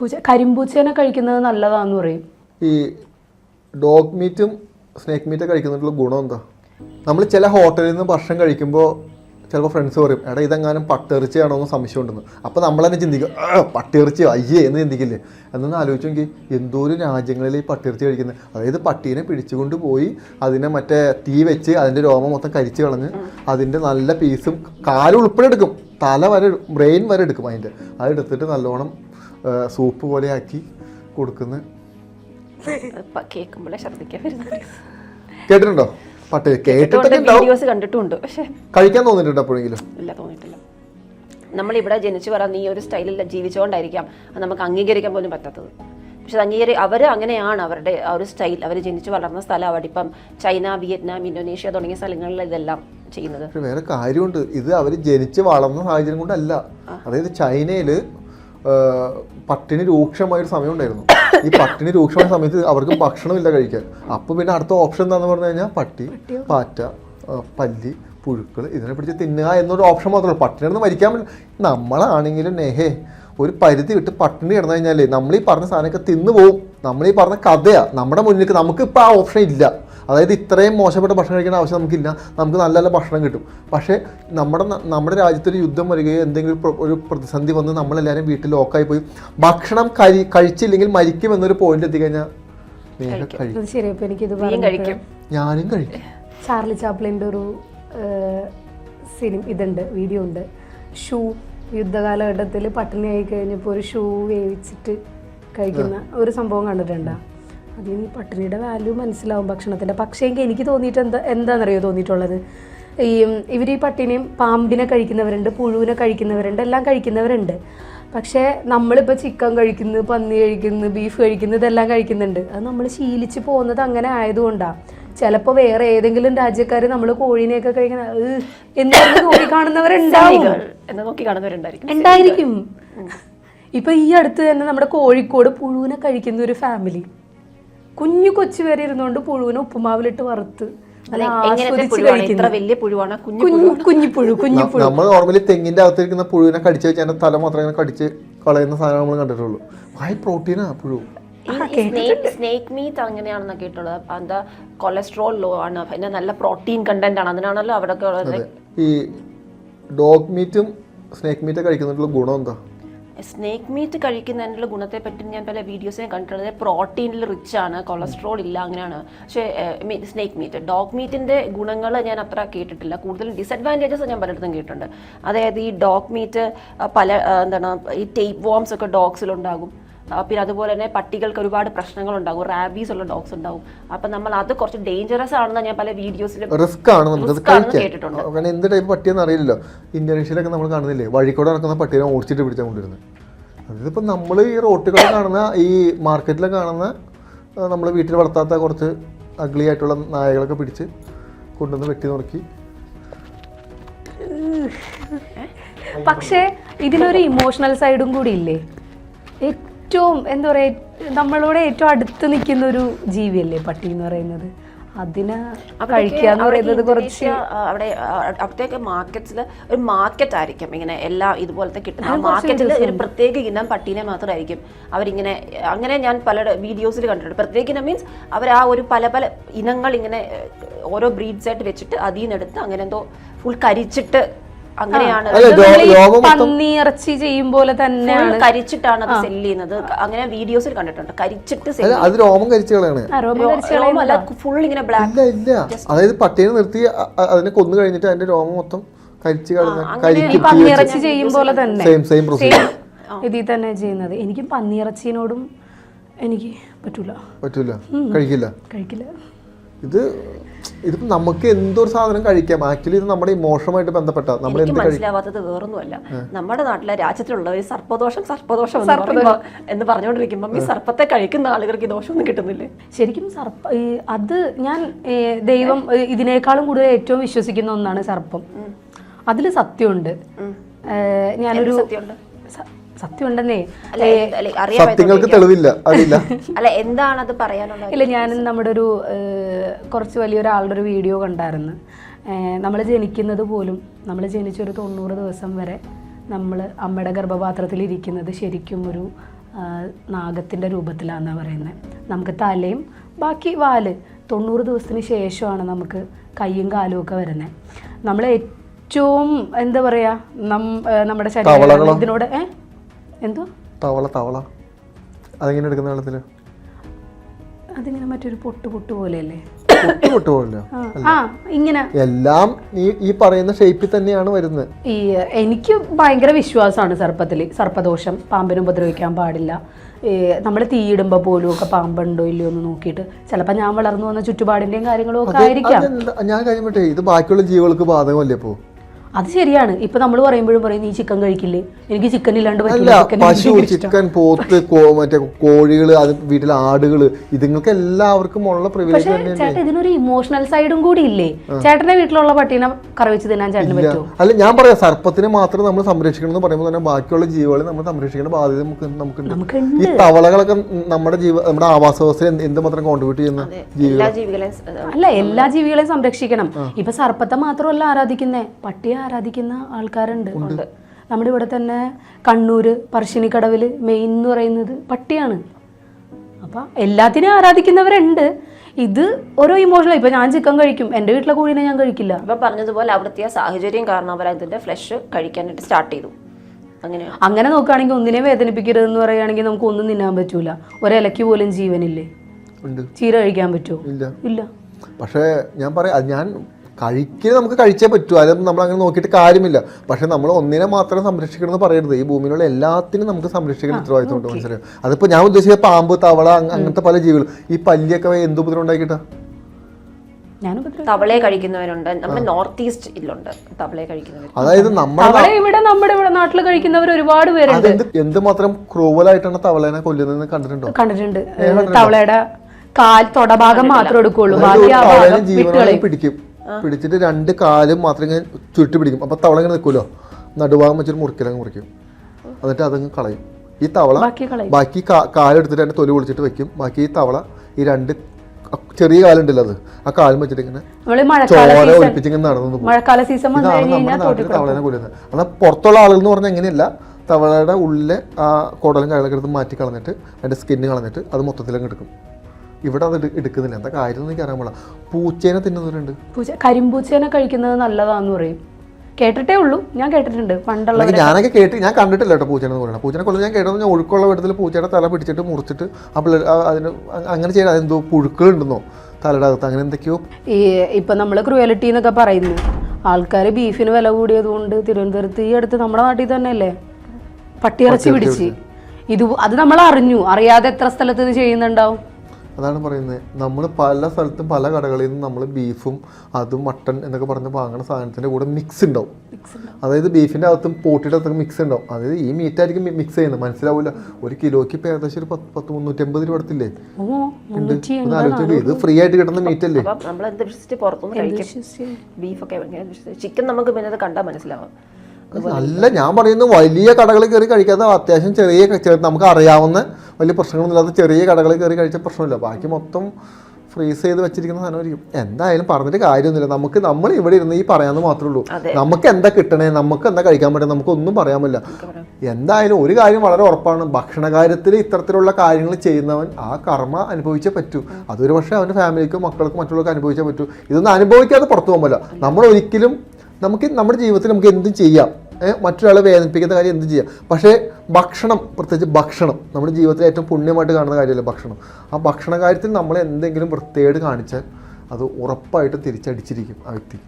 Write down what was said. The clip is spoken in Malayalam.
പൂച്ച കരിമ്പൂച്ചേനെ കഴിക്കുന്നത് നല്ലതാന്ന് പറയും. ഈ ഡോഗ് മീറ്റും സ്നേക്ക് മീറ്റും കഴിക്കുന്നതിലുള്ള ഗുണം എന്താ? നമ്മൾ ചില ഹോട്ടലിൽ നിന്ന് ഭക്ഷണം കഴിക്കുമ്പോൾ ചിലപ്പോൾ ഫ്രണ്ട്സ് പറയും എടാ ഇതെങ്ങാനും പട്ടിറച്ചിയാണോ എന്ന് സംശയം ഉണ്ടെന്ന് അപ്പോൾ നമ്മൾ തന്നെ ചിന്തിക്കും പട്ടിറച്ചി അയ്യേ എന്ന് ചിന്തിക്കില്ലേ? എന്നൊന്ന് ആലോചിച്ച് നോക്കി എന്തോരം രാജ്യങ്ങളിൽ ഈ പട്ടിറച്ചി കഴിക്കുന്നത് അതായത് പട്ടീനെ പിടിച്ചുകൊണ്ട് പോയി അതിനെ മറ്റേ തീ വെച്ച് അതിന്റെ രോമം മൊത്തം കരിച്ച് കളഞ്ഞ് അതിന്റെ നല്ല പീസും കാലുൾപ്പെടെ എടുക്കും. തല വരെ ബ്രെയിൻ വരെ എടുക്കും അതിന്റെ അതെടുത്തിട്ട് നല്ലോണം സൂപ്പ് പോലെ ആക്കി കൊടുക്കുന്ന കേൾക്കുമ്പോഴേ ഛർദ്ദിക്കാൻ വരുന്നത്. കേട്ടിട്ടുണ്ടോ? പട്ടേ കേട്ടിട്ടുണ്ട് പക്ഷെ കഴിക്കാൻ തോന്നിയിട്ടുണ്ടോ എപ്പോഴെങ്കിലും? ഇല്ല തോന്നിയിട്ടില്ല. നമ്മളിവിടെ ജനിച്ചു പറഞ്ഞ ഈ ഒരു സ്റ്റൈലിൽ ജീവിച്ചുകൊണ്ടായിരിക്കാം അത് നമുക്ക് അംഗീകരിക്കാൻ പോലും പറ്റാത്തത്. പക്ഷെ അംഗീകരി അവർ അങ്ങനെയാണ് അവരുടെ ആ ഒരു സ്റ്റൈൽ. അവർ ജനിച്ചു വളർന്ന സ്ഥലം അവിടെ ഇപ്പം ചൈന വിയറ്റ്നാം ഇന്തോനേഷ്യ തുടങ്ങിയ സ്ഥലങ്ങളിൽ ഇതെല്ലാം ചെയ്യുന്നത്. വേറെ കാര്യമുണ്ട്. ഇത് അവർ ജനിച്ച് വളർന്ന സാഹചര്യം കൊണ്ടല്ല. അതായത് ചൈനയിൽ പട്ടിണി രൂക്ഷമായ ഒരു സമയം ഉണ്ടായിരുന്നു ഈ പട്ടിണി രൂക്ഷമായ സമയത്ത് അവർക്ക് ഭക്ഷണമില്ല കഴിക്കാൻ. അപ്പോൾ പിന്നെ അടുത്ത ഓപ്ഷൻ എന്താന്ന് പറഞ്ഞു കഴിഞ്ഞാൽ പട്ടി പാറ്റ പല്ലി പുഴുക്കൾ ഇതിനെ പിടിച്ച് തിന്നുക എന്നൊരു ഓപ്ഷൻ മാത്രമേ ഉള്ളൂ. പട്ടിണി കിടന്ന് മരിക്കാൻ നമ്മളാണെങ്കിലും നെഹേ ഒരു പരിധി വിട്ട് പട്ടിണി കിടന്നു കഴിഞ്ഞാലേ നമ്മൾ ഈ പറഞ്ഞ സാധനമൊക്കെ തിന്നു പോവും നമ്മൾ ഈ പറഞ്ഞ കഥയാ. നമ്മുടെ മുന്നിലേക്ക് നമുക്ക് ഇപ്പോൾ ആ ഓപ്ഷൻ ഇല്ല. അതായത് ഇത്രയും മോശപ്പെട്ട ഭക്ഷണം കഴിക്കേണ്ട ആവശ്യം നമുക്കില്ല. നമുക്ക് നല്ല നല്ല ഭക്ഷണം കിട്ടും. പക്ഷേ നമ്മുടെ നമ്മുടെ രാജ്യത്തൊരു യുദ്ധം വരികയോ എന്തെങ്കിലും ഒരു പ്രതിസന്ധി വന്ന് നമ്മളെല്ലാവരും വീട്ടിൽ ലോക്കായി പോയി ഭക്ഷണം കഴി കഴിച്ചില്ലെങ്കിൽ മരിക്കും എന്നൊരു പോയിന്റ് എത്തിക്കഴിഞ്ഞാൽ ഞാനും കഴിക്കും. ചാർലി ചാപ്ലിന്റെ ഒരു സിനിമ ഇതുണ്ട് വീഡിയോ ഉണ്ട്. ഷൂ യുദ്ധകാലഘട്ടത്തിൽ പട്ടിണി ആയി കഴിഞ്ഞപ്പോൾ ഒരു ഷൂ വേവിച്ചിട്ട് കഴിക്കുന്ന ഒരു സംഭവം കണ്ടിട്ടുണ്ടോ? അതിൽ നിന്ന് പട്ടിണിയുടെ വാല്യൂ മനസ്സിലാവും ഭക്ഷണത്തിന്റെ പക്ഷേ എങ്കിൽ എനിക്ക് തോന്നിയിട്ട് എന്താ എന്താണെന്നറിയോ തോന്നിയിട്ടുള്ളത്? ഈ ഇവർ ഈ പട്ടിണിയും പാമ്പിനെ കഴിക്കുന്നവരുണ്ട് പുഴുവിനെ കഴിക്കുന്നവരുണ്ട് എല്ലാം കഴിക്കുന്നവരുണ്ട്. പക്ഷേ നമ്മളിപ്പോൾ ചിക്കൻ കഴിക്കുന്നു പന്നി കഴിക്കുന്നു ബീഫ് കഴിക്കുന്നു ഇതെല്ലാം കഴിക്കുന്നുണ്ട്. അത് നമ്മൾ ശീലിച്ച് പോകുന്നത് അങ്ങനെ ആയതുകൊണ്ടാണ് ചിലപ്പോൾ വേറെ ഏതെങ്കിലും രാജ്യക്കാർ നമ്മൾ കോഴീനെയൊക്കെ കഴിക്കണ എന്താ എന്ന് നോക്കി കാണുന്നവരുണ്ടാവും നോക്കി കാണുന്നവരുണ്ടായിരിക്കും ഉണ്ടായിരിക്കും. ഇപ്പൊ ഈ അടുത്ത് തന്നെ നമ്മുടെ കോഴിക്കോട് പുഴുവിനെ കഴിക്കുന്ന ഒരു ഫാമിലി കുഞ്ഞു കൊച്ചു വരെ ഇരുന്നുകൊണ്ട് പുഴുവിനെ ഉപ്പുമാവിലിട്ട് വറുത്ത് നല്ല എങ്ങനത്തെ പുഴുവാണ്? ഇത്ര വലിയ പുഴുവാണ്? കുഞ്ഞു കുഞ്ഞു കുഞ്ഞിപ്പുഴു കുഞ്ഞിപ്പുഴു നമ്മൾ നോർമലി തെങ്ങിന്റെ അകത്തിരിക്കുന്ന പുഴുവിനെ കടിച്ചു വെച്ചാൽ അതിന്റെ തല മാത്രം ഇങ്ങനെ കടിച്ച് കളയുന്ന സാധനം നമ്മൾ കണ്ടിട്ടുള്ളൂ. ഹൈ പ്രോട്ടീനാ പുഴു. സ്നേക്ക് മീറ്റ് അങ്ങനെയാണെന്ന് കേട്ടുള്ളത് എന്താ കൊളസ്ട്രോൾ ലോ ആണ്. പിന്നെ നല്ല പ്രോട്ടീൻ കണ്ടന്റ് ആണ്. അതിനാണല്ലോ അവിടെ ഈ ഡോഗ് മീറ്റും സ്നേക്ക് മീറ്റും കഴിക്കുന്നതിലുള്ള ഗുണം എന്താ? സ്നേക്ക് മീറ്റ് കഴിക്കുന്നതിനുള്ള ഗുണത്തെ പറ്റി ഞാൻ പല വീഡിയോസിനെ കണ്ടിട്ടുള്ളത്. പ്രോട്ടീനിൽ റിച്ച് ആണ്. കൊളസ്ട്രോൾ ഇല്ല അങ്ങനെയാണ്. പക്ഷേ സ്നേക്ക് മീറ്റ് ഡോഗ് മീറ്റിന്റെ ഗുണങ്ങൾ ഞാൻ അത്ര കേട്ടിട്ടില്ല. കൂടുതലും ഡിസഡ്വാന്റേജസ് ഞാൻ പലയിടത്തും കേട്ടിട്ടുണ്ട്. അതായത് ഈ ഡോഗ് മീറ്റ് പല എന്താണ് ഈ ടേപ്പ് വോംസ് ഒക്കെ ഡോഗ്സിലുണ്ടാകും ഉണ്ടാകും പിന്നെ അതുപോലെ തന്നെ പട്ടികൾക്ക് ഒരുപാട് പ്രശ്നങ്ങൾ ഉണ്ടാകും റാബീസ് ഉള്ള ഡോഗ്സ് ഉണ്ടാകും. അപ്പൊ നമ്മൾ അത് കുറച്ച് ഡേഞ്ചറസ് ആണെന്ന് ഞാൻ പല വീഡിയോസിലും റിസ്ക് ആണ് കേട്ടിട്ടുണ്ട്. എന്ത് ടൈപ്പ് പട്ടിയെന്ന് അറിയില്ലല്ലോ. ഇന്തോനേഷ്യയിലൊക്കെ നമ്മൾ കാണുന്നില്ലേ? വഴിക്കൂടെ നടക്കുന്ന പട്ടിയെ ഓടിച്ചിട്ട് പിടിച്ചാൽ കൊണ്ടിരുന്നത് അതിപ്പോൾ നമ്മൾ ഈ റോട്ടുകളിൽ കാണുന്ന ഈ മാർക്കറ്റിൽ കാണുന്ന നമ്മൾ വീട്ടിൽ വളർത്താത്ത കുറച്ച് അഗ്ലി ആയിട്ടുള്ള നായകളൊക്കെ പിടിച്ച് കൊണ്ടുവന്ന് വെട്ടി നുറുക്കി. പക്ഷേ ഇതിനൊരു ഇമോഷണൽ സൈഡും കൂടി ഇല്ലേ? ഏറ്റവും എന്താ പറയുക നമ്മളോട് ഏറ്റവും അടുത്ത് നിൽക്കുന്ന ഒരു ജീവിയല്ലേ പട്ടി എന്ന് പറയുന്നത്? അതിനെ കഴിക്കുക പറയുന്നത് കുറച്ച് അവിടെ അവിടത്തേക്ക് മാർക്കറ്റ്സിൽ ഒരു മാർക്കറ്റ് ആയിരിക്കും. ഇങ്ങനെ എല്ലാം ഇതുപോലത്തെ കിട്ടുന്ന മാർക്കറ്റിൽ ഒരു പ്രത്യേക ഇനം പട്ടീനെ മാത്രമായിരിക്കും. അവരിങ്ങനെ അങ്ങനെ ഞാൻ പല വീഡിയോസിൽ കണ്ടിട്ടുണ്ട്. പ്രത്യേക ഇനം മീൻസ് അവർ ആ ഒരു പല പല ഇനങ്ങൾ ഇങ്ങനെ ഓരോ ബ്രീഡ്സ് ആയിട്ട് വെച്ചിട്ട് അതിൽ നിന്ന് എടുത്ത് അങ്ങനെ എന്തോ ഫുൾ കരിച്ചിട്ട് അങ്ങനെയാണ്. അല്ല ഇത് നമ്മൾ ഈ രോമം മൊത്തം പന്നി ഇറച്ചി ചെയ്യും പോലെ തന്നെയാണ്. കരിച്ചിട്ടാണ് അത് സെല്ല് ചെയ്യുന്നത്. അങ്ങനെ വീഡിയോസിൽ കണ്ടിട്ടുണ്ട്. കരിച്ചിട്ട് അത് രോമം കരിച്ചുകളാണ്. ഫുൾ ഇങ്ങനെ ബ്ലാക്ക് ഇല്ല അതായത് പട്ടീനെ നിർത്തി അതിനെ കൊന്നു കഴിഞ്ഞിട്ട് അതിന്റെ രോമം മൊത്തം കരിച്ചു കളഞ്ഞ ഈ കരിക്ക് പന്നിയിറച്ചി ചെയ്യും പോലെ തന്നെ. സെയിം സെയിം പ്രൊസീജിയർ ഇതിൽ തന്നെ ചെയ്യുന്നത്. എനിക്കും പന്നിയിറച്ചിനോടും എനിക്ക് പറ്റൂല. പറ്റൂല. കഴിക്കില്ല. കഴിക്കില്ല. ഇത് ഇതിപ്പോ നമുക്ക് എന്തൊരു സാധനം കഴിക്കാം? ആക്ച്വലി ഇത് നമ്മുടെ ഇമോഷനുമായിട്ട് ബന്ധപ്പെട്ട. നമ്മൾ എന്ത് മനസ്സിലാവാത്തത് വേറൊന്നുമല്ല. നമ്മുടെ നാട്ടിലെ രാജ്യത്തിലുള്ള ഒരു സർപ്പദോഷം സർപ്പദോഷം എന്ന് പറഞ്ഞുകൊണ്ടിരിക്കുമ്പോൾ ഈ സർപ്പത്തെ കഴിക്കുന്ന ആളുകൾക്ക് ഈ ദോഷമൊന്നും കിട്ടുന്നില്ലേ? ശരിക്കും സർപ്പ ഈ അത് ഞാൻ ദൈവം ഇതിനേക്കാളും കൂടുതൽ ഏറ്റവും വിശ്വസിക്കുന്ന ഒന്നാണ് സർപ്പം. അതിൽ സത്യമുണ്ട്. ഞാനൊരു സത്യമുണ്ട്? സ- സത്യമുണ്ടെന്നേ. അല്ല എന്ത്- അല്ല, സത്യങ്ങൾക്ക് തെളിവില്ല അറിയില്ല അല്ല എന്താണ് അത് പറയാനുള്ള ഇല്ല ഞാൻ നമ്മുടെ ഒരു കുറച്ച് വലിയൊരാളുടെ ഒരു വീഡിയോ കണ്ടായിരുന്നു. നമ്മൾ ജനിക്കുന്നത് പോലും നമ്മൾ ജനിച്ചൊരു തൊണ്ണൂറ് ദിവസം വരെ നമ്മൾ അമ്മയുടെ ഗർഭപാത്രത്തിൽ ഇരിക്കുന്നത് ശരിക്കും ഒരു നാഗത്തിന്റെ രൂപത്തിലാണെന്നാണ് പറയുന്നത് നമുക്ക് തലയും ബാക്കി വാൽ തൊണ്ണൂറ് ദിവസത്തിന് ശേഷമാണ് നമുക്ക് കൈയും കാലും ഒക്കെ വരുന്നത് നമ്മൾ ഏറ്റവും എന്താ പറയുക നം നമ്മുടെ ശരീരം ഇതിനോട് ഏ? എന്തോ? തവള തവള. അതെങ്ങനെ എടുക്കുന്ന വെള്ളത്തിൽ അതിങ്ങനെ മറ്റൊരു പൊട്ട് പൊട്ട് പോലെയല്ലേ? പൊട്ട് പോകില്ല ആ, ഇങ്ങനെ. എല്ലാം ഈ ഈ പറയുന്ന ഷേപ്പിൽ തന്നെയാണ് വരുന്നത്. ഈ എനിക്ക് ഭയങ്കര വിശ്വാസമാണ് സർപ്പത്തിൽ സർപ്പദോഷം പാമ്പിനെ ഉപദ്രവിക്കാൻ പാടില്ല. നമ്മൾ തീയിടുമ്പോൾ പോലും ഒക്കെ പാമ്പുണ്ടോ ഇല്ലയോ എന്ന് നോക്കിയിട്ട് ചിലപ്പോൾ ഞാൻ വളർന്നു വന്ന ചുറ്റുപാടിന്റെയും കാര്യങ്ങളും ഒക്കെ ആയിരിക്കാം. ഞാൻ കഴിഞ്ഞിട്ടേ ഇത് ബാക്കിയുള്ള ജീവികൾക്ക് ബാധകമല്ലേ ഇപ്പോ? അത് ശരിയാണ്. ഇപ്പൊ നമ്മൾ പറയുമ്പോഴും പറയും നീ ചിക്കൻ കഴിക്കില്ലേ? എനിക്ക് ചിക്കൻ ഇല്ലാണ്ട് പറ്റില്ല പശു ചിക്കൻ പോത്ത് മറ്റേ കോഴികൾ അത് വീട്ടിലെ ആടുകൾ ഇതുങ്ങൾക്ക് എല്ലാവർക്കും ഉള്ള പക്ഷെ ചേട്ടൻ ഇതിനൊരു ഇമോഷണൽ സൈഡും കൂടി ഇല്ലേ? ചേട്ടന്റെ വീട്ടിലുള്ള പട്ടീനെ കറി വെച്ച് തിന്നാൻ ചേട്ടന് പറ്റുമോ അല്ല ഞാൻ പറയാം സർപ്പത്തിനെ മാത്രം നമ്മൾ സംരക്ഷിക്കണം എന്ന് പറയുമ്പോൾ തന്നെ ബാക്കിയുള്ള ജീവികളെ നമ്മൾ സംരക്ഷിക്കേണ്ട ബാധ്യത നമുക്ക് നമുക്കുണ്ട്. ഈ തവളകളൊക്കെ നമ്മുടെ ജീവ നമ്മുടെ ആവാസ വ്യവസ്ഥയിൽ എന്ത് എന്തുമാത്രം കോൺട്രിബ്യൂട്ട് ചെയ്യുന്ന ഏഹ് അല്ല എല്ലാ ജീവികളെയും സംരക്ഷിക്കണം. ഇപ്പൊ സർപ്പത്തെ മാത്രമല്ല ആരാധിക്കുന്നേ? പട്ടിയെ ആരാധിക്കുന്ന ആൾക്കാരുണ്ട്. നമ്മുടെ ഇവിടെ തന്നെ കണ്ണൂര് പറശ്ശിനിക്കടവിൽ മെയിൻ എന്ന് പറയുന്നത് പട്ടിയാണ്. അപ്പൊ എല്ലാത്തിനെയും ആരാധിക്കുന്നവരുണ്ട്. ഇത് ഓരോ ഇമോഷണൽ ഇപ്പൊ ഞാൻ ചിക്കൻ കഴിക്കും. എന്റെ വീട്ടിലെ കോഴീനെ ഞാൻ കഴിക്കില്ല. അപ്പൊ പറഞ്ഞതുപോലെ അവിടുത്തെ സാഹചര്യം കാരണം അവർ അതിന്റെ ഫ്ലഷ് കഴിക്കാനായിട്ട് സ്റ്റാർട്ട് ചെയ്തു. അങ്ങനെ. അങ്ങനെ നോക്കുകയാണെങ്കിൽ ഒന്നിനെ വേദനിപ്പിക്കരുത് എന്ന് പറയുകയാണെങ്കിൽ നമുക്ക് ഒന്നും തിന്നാൻ പറ്റൂല. ഒരിലയ്ക്ക് പോലും ജീവനില്ലേ? ഉണ്ട്. ചീര കഴിക്കാൻ പറ്റുമോ? ഇല്ല. ഇല്ല. പക്ഷേ ഞാൻ പറയാം ഞാൻ കഴിക്കുക നമുക്ക് കഴിച്ചേ പറ്റൂ. അതൊന്നും നമ്മൾ അങ്ങനെ നോക്കിയിട്ട് കാര്യമില്ല. പക്ഷെ നമ്മൾ ഒന്നിനെ മാത്രം സംരക്ഷിക്കണം എന്ന് പറയരുത്. ഈ ഭൂമിയിലുള്ള എല്ലാത്തിനും നമുക്ക് സംരക്ഷിക്കാൻ ഉത്തരവാദിത്തമുണ്ട് മനസ്സിലായോ? അതിപ്പോൾ ഞാൻ ഉദ്ദേശിച്ച പാമ്പ് തവള അങ്ങ- അങ്ങനത്തെ പല ജീവികൾ ഈ പല്ലിയൊക്കെ എന്ത് ഉപദ്രവം ഉണ്ടാക്കിയിട്ടാ? തവളെ തവളയെ കഴിക്കുന്നവരുണ്ട്. നമ്മുടെ നോർത്ത് ഈസ്റ്റ് ഇതിലുണ്ട് തവളയെ കഴിക്കുന്നവർ അതായത് നമ്മൾ ഇവിടെ നമ്മുടെ ഇവിടെ നാട്ടിൽ കഴിക്കുന്നവർ ഒരുപാട് പേരുണ്ട്. എന്തുമാത്രം ക്രൂവലായിട്ടാണ് തവളേനെ കൊല്ലുന്നത് കണ്ടിട്ടുണ്ടോ? കണ്ടിട്ടുണ്ട്. തവളയുടെ കാൽ തൊടഭാഗം മാത്രം എടുക്കുള്ളൂ. ബാക്കി ആ ഭാഗം പിടിക്കും. പിടിച്ചിട്ട് രണ്ട് കാലും മാത്രം ഇങ്ങനെ ചുരുട്ടി പിടിക്കും. അപ്പൊ തവള ഇങ്ങനെ നിൽക്കുമല്ലോ? നടുഭാഗം വെച്ചിട്ട് മുറിക്കലങ്ങ് മുറിക്കും. എന്നിട്ട് അതങ്ങ് കളയും. ഈ തവള ബാക്കി കാലെടുത്തിട്ട് അതിന്റെ തൊലി പൊളിച്ചിട്ട് വെക്കും. ബാക്കി ഈ തവള ഈ രണ്ട് ചെറിയ കാലുണ്ടല്ലോ അത് ആ കാലം വെച്ചിട്ട് ഇങ്ങനെ ചോര ഒലിപ്പിച്ച് ഇങ്ങനെ നടന്നു തവളനെ മഴക്കാല സീസൺ വന്നു ഇതാണ് നമ്മുടെ നാട്ടിൽ തവളേനെ കൊല്ലുന്നത് എന്നാൽ പുറത്തുള്ള ആളുകൾ എന്ന് പറഞ്ഞാൽ എങ്ങനെയല്ല തവളയുടെ ഉള്ളിലെ ആ കുടലും കഴലൊക്കെ എടുത്ത് മാറ്റി കളഞ്ഞിട്ട് അതിന്റെ സ്കിന്ന് കളഞ്ഞിട്ട് അത് മൊത്തത്തിലങ്ങ് എടുക്കും. ഇവിടെ അത് എടുക്കുന്നില്ല. എന്താ കാര്യം എനിക്ക് അറിയാൻ പാടില്ല. പൂച്ചേനെ തിന്നുന്നവരുണ്ട്. പൂച്ച കരിമ്പൂച്ചേനെ കഴിക്കുന്നത് നല്ലതാന്ന് പറയും. കേട്ടിട്ടേ ഉള്ളൂ. ഞാൻ കേട്ടിട്ടുണ്ട്. പണ്ടുള്ള ഞാനൊക്കെ കേട്ട് ഞാൻ കണ്ടിട്ടില്ല കേട്ടോ പൂച്ചേനെ പറയുന്നത്. പൂച്ചനെ കൊല്ലുന്നത് ഞാൻ കേട്ടത് ഞാൻ ഒഴുക്കുള്ള വെള്ളത്തിൽ പൂച്ചയുടെ തല പിടിച്ചിട്ട് മുറിച്ചിട്ട് ആ പിള്ളേർ അതിന് അങ്ങനെ ചെയ്യണം അതെന്തോ പുഴുക്കളുണ്ടെന്നോ തലയുടെ അകത്ത് അങ്ങനെ എന്തൊക്കെയോ. ഈ ഇപ്പം നമ്മൾ ക്രുവലിറ്റി എന്നൊക്കെ പറയുന്നു. ആൾക്കാർ ബീഫിന് വില കൂടിയത് കൊണ്ട് തിരുവനന്തപുരത്ത് ഈ അടുത്ത് നമ്മുടെ നാട്ടിൽ തന്നെ അല്ലേ പട്ടിയിറച്ചി പിടിച്ച്. ഇത് അത് നമ്മൾ അറിഞ്ഞു. അറിയാതെ എത്ര സ്ഥലത്ത് ഇത് ചെയ്യുന്നുണ്ടാവും? അതാണ് പറയുന്നത്. നമ്മൾ പല സ്ഥലത്തും പല കടകളിൽ നിന്ന് നമ്മൾ ബീഫും അതും മട്ടൺ എന്നൊക്കെ പറഞ്ഞ് വാങ്ങുന്ന സാധനത്തിന്റെ കൂടെ മിക്സ് ഉണ്ടാവും അതായത് ബീഫിന്റെ അകത്തും പോട്ടിയുടെ അകത്തും മിക്സ് ഉണ്ടാവും അതായത് ഈ മീറ്റായിരിക്കും മിക്സ് ചെയ്യുന്നത്. മനസ്സിലാവില്ല ഒരു കിലോയ്ക്ക് ഇപ്പോൾ ഏകദേശം ഒരു പത്ത് പത്ത് മുന്നൂറ്റമ്പത് രൂപ അടുത്തില്ലേ? ആലോചിച്ച് ഇത് ഫ്രീ ആയിട്ട് കിട്ടുന്ന മീറ്റ് അല്ലേ? നമ്മൾ എന്ത് വിശ്വസിച്ച് പുറത്തുനിന്ന് കഴിക്കും? ബീഫൊക്കെ ചിക്കൻ നമുക്ക് പിന്നെ അത് കണ്ടാൽ മനസ്സിലാവും. അല്ല ഞാൻ പറയുന്നത് വലിയ കടകളിൽ കയറി കഴിക്കാതെ അത്യാവശ്യം ചെറിയ നമുക്ക് അറിയാവുന്ന വലിയ പ്രശ്നങ്ങളൊന്നുമില്ലാത്ത ചെറിയ കടകളിൽ കയറി കഴിച്ച പ്രശ്നമില്ല. ബാക്കി മൊത്തം ഫ്രീസ് ചെയ്ത് വെച്ചിരിക്കുന്ന സാധനമായിരിക്കും. എന്തായാലും പറഞ്ഞിട്ട് കാര്യമൊന്നുമില്ല. നമുക്ക് നമ്മൾ ഇവിടെ ഇരുന്ന് ഈ പറയാമെന്ന് മാത്രമേ ഉള്ളൂ. നമുക്ക് എന്താ കിട്ടണേ? നമുക്ക് എന്താ കഴിക്കാൻ പറ്റുക നമുക്കൊന്നും പറയാൻ പറ്റില്ല. എന്തായാലും ഒരു കാര്യം വളരെ ഉറപ്പാണ്. ഭക്ഷണ കാര്യത്തിൽ ഇത്തരത്തിലുള്ള കാര്യങ്ങൾ ചെയ്യുന്നവൻ ആ കർമ്മ അനുഭവിച്ചേ പറ്റൂ. അതൊരു പക്ഷേ അവന്റെ ഫാമിലിക്കും മക്കൾക്കും മറ്റുള്ളവർക്കും അനുഭവിച്ചേ പറ്റൂ. ഇതൊന്നും അനുഭവിക്കാതെ പുറത്തു പോകാൻ പറ്റില്ല. നമ്മൾ ഒരിക്കലും നമുക്ക് നമ്മുടെ ജീവിതത്തിൽ നമുക്ക് എന്തും ചെയ്യാം. മറ്റൊരാളെ വേദനിപ്പിക്കുന്ന കാര്യം എന്ത് ചെയ്യാം. പക്ഷേ ഭക്ഷണം പ്രത്യേകിച്ച് ഭക്ഷണം നമ്മുടെ ജീവിതത്തിൽ ഏറ്റവും പുണ്യമായിട്ട് കാണുന്ന കാര്യമല്ല ഭക്ഷണം? ആ ഭക്ഷണ കാര്യത്തിൽ നമ്മൾ എന്തെങ്കിലും വൃത്തികേട് കാണിച്ചാൽ അത് ഉറപ്പായിട്ട് തിരിച്ചടിച്ചിരിക്കും ആ വ്യക്തി